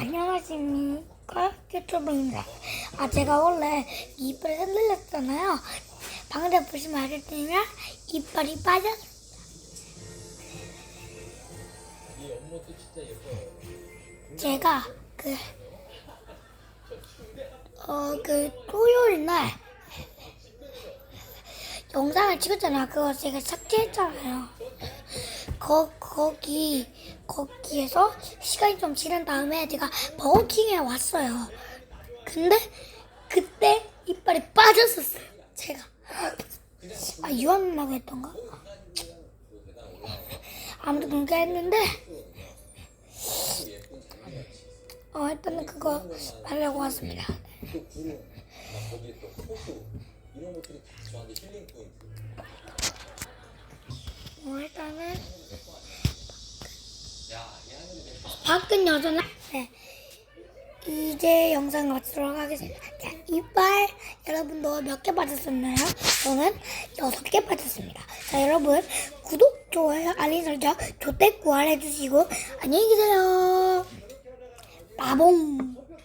안녕하십니까 유튜브입니다. 아 제가 원래 이빨이 흔들렸잖아요. 방금 보시면 알겠지만 이빨이 빠졌. 제가 그 어, 그, 토요일 날, 영상을 찍었잖아요. 그거 제가 삭제했잖아요. 거, 거기, 거기에서 시간이 좀 지난 다음에 제가 버거킹에 왔어요. 근데, 그때 이빨이 빠졌었어요. 제가. 아, 유한나고 했던가? 아무튼 그렇게 했는데, 어, 일단은 그거 하려고 왔습니다. 밖은 여전히 네. 이제 영상 마치도록 하겠습니다. 자, 이빨 여러분도 몇 개 빠졌었나요? 저는 여섯 개 빠졌습니다. 자, 여러분 구독, 좋아요, 알림 설정, 조댓구 알려주시고 안녕히 계세요. 빠봉.